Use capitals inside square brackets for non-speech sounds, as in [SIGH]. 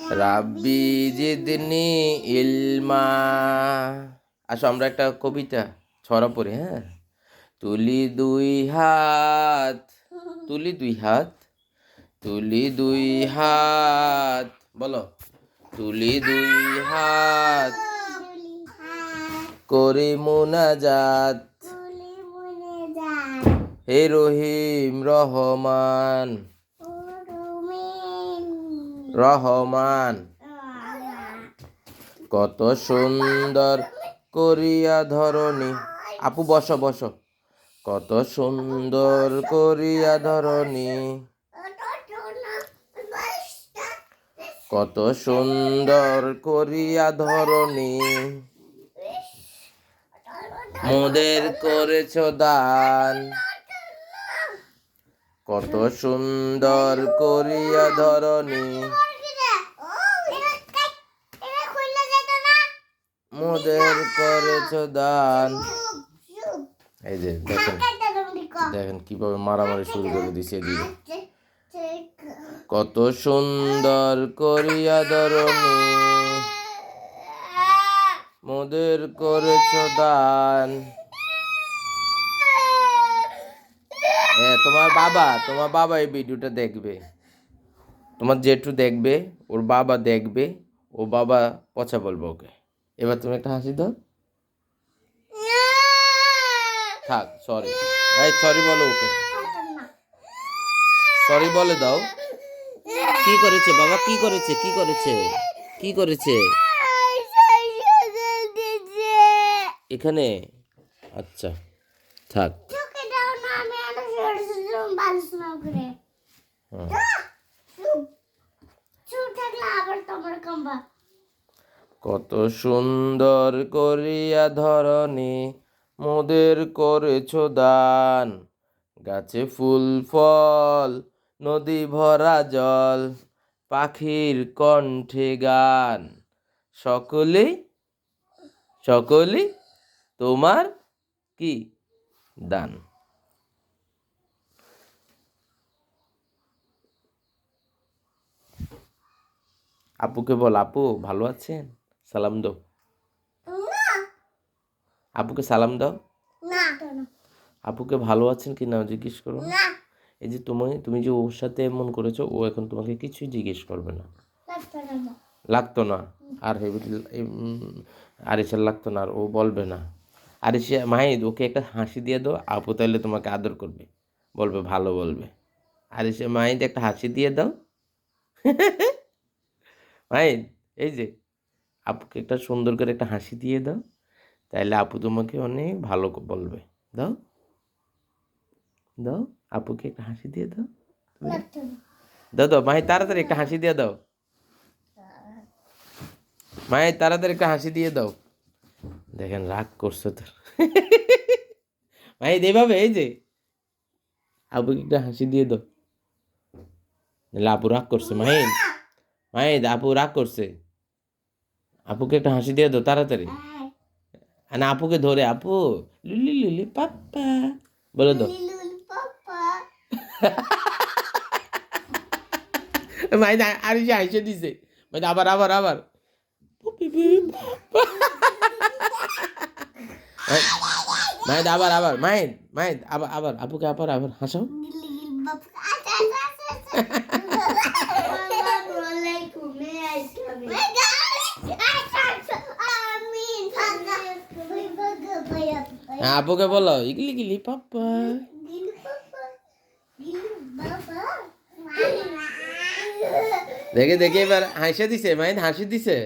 রাব্বি জিদনি ইলমা। আসো আমরা একটা কবিতা ছড়া পড়ি হ্যাঁ? তুলি দুই হাত তুলি দুই হাত তুলি দুই হাত বলো। তুলি দুই হাত করে মোনাজাত। হে রহিম রহমান। রহমান। কত সুন্দর করিয়া ধরণী। আপু, বসো বসো। কত সুন্দর করিয়া ধরণী। কত সুন্দর করিয়া ধরণী। মোদের করেছ দান। কত সুন্দর করিয়া ধরণী। মোদের করেছ দান। এই যে দেখেন দেখেন কীভাবে মারামারি শুরু করে দিছে এদিকে। কত সুন্দর করিয়া ধরণী মোদের করেছ দান। তোমার বাবা তোমার বাবা এই ভিডিওটা দেখবে। তোমার জেঠু দেখবে, ওর বাবা দেখবে, ও বাবা পচা বলব ওকে। এবার তুমি একটা হাসি দাও। থাক সরি এই সরি বলো ওকে। সরি বলে দাও। কি করেছে বাবা? কি করেছে? কি করেছে? কি করেছে? এখানে? আচ্ছা থাক। হুম। কত সুন্দর করিয়া ধরণী মোদের করেছ দান। গাছে ফুল, ফল, নদী ভরা জল, পাখির কণ্ঠে গান। সকলে সকলে তোমার কি দান? আপুকে বল আপু ভালো আছেন? সালাম দাও। আপুকে সালাম দাও। আপুকে ভালো আছেন কি না জিজ্ঞেস করো এই যে তুমি তুমি যে ওর সাথে এমন করেছ ও এখন তোমাকে কিছুই জিজ্ঞেস করবে না। লাগতো না। আর আরিসার লাগতো না আর ও বলবে না। আরিসা মাহিদ ওকে একটা হাসি দিয়ে দাও আপু তাহলে তোমাকে আদর করবে। বলবে ভালো বলবে। আরিসা মাহিদ একটা হাসি দিয়ে দাও। [LAUGHS] মাহিদ এই যে আপুকে একটা সুন্দর করে একটা হাসি দিয়ে দাও। তাহলে আপু তোমাকে অনেক ভালো বলবে। দাও। দাও আপুকে একটা হাসি দিয়ে দাও। দাও দাও মাহিদ তাড়াতাড়ি একটা হাসি দিয়ে দাও। মায়ের তাড়াতাড়ি একটা হাসি দিয়ে দাও। দেখেন রাগ করছে তো [LAUGHS] মাহিদ এইভাবে এই যে। আপুকে একটা হাসি দিয়ে দাও। আপু রাগ করছে মাহিদ মাহিদ আপু রাগ করছে। আপুকে একটা হাসি দিয়ে দাও তাড়াতাড়ি। না আপুকে ধরে আপু লুলি লুলি পাপ্পা বলে দাও। মাহিদ আর এসে হাসে দিছে। মাহিদ আবার আবার আবার। মাহিদ আবার আবার মাহিদ মাহিদ আবার আবার আপুকে আবার আবার হাসাও। হ্যাঁ, আপুকে বলো ইগলি গিলি পাপ্পা দেখে দেখে এবার হাসে দিছে মাইন হাসি দিছে।